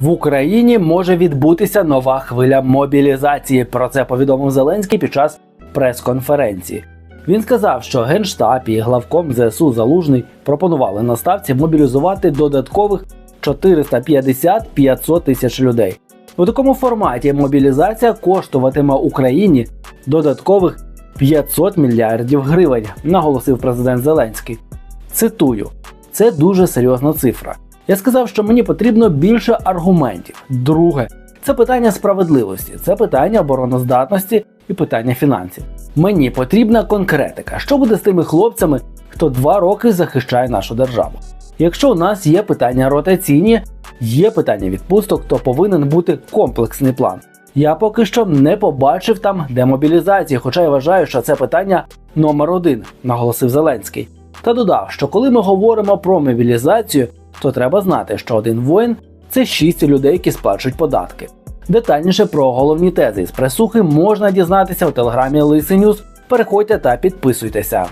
В Україні може відбутися нова хвиля мобілізації. Про це повідомив Зеленський під час прес-конференції. Він сказав, що Генштаб і главком ЗСУ Залужний пропонували на ставці мобілізувати додаткових 450-500 тисяч людей. У такому форматі мобілізація коштуватиме Україні додаткових 500 мільярдів гривень, наголосив президент Зеленський. Цитую: це дуже серйозна цифра. Я сказав, що мені потрібно більше аргументів. Друге, це питання справедливості, це питання обороноздатності і питання фінансів. Мені потрібна конкретика. Що буде з тими хлопцями, хто два роки захищає нашу державу? Якщо у нас є питання ротаційні, є питання відпусток, то повинен бути комплексний план. Я поки що не побачив там демобілізації, хоча я вважаю, що це питання номер один, наголосив Зеленський. Та додав, що коли ми говоримо про мобілізацію, то треба знати, що один воїн це шість людей, які сплачують податки. Детальніше про головні тези з пресухи можна дізнатися у телеграмі Лисенюс. Переходьте та підписуйтеся.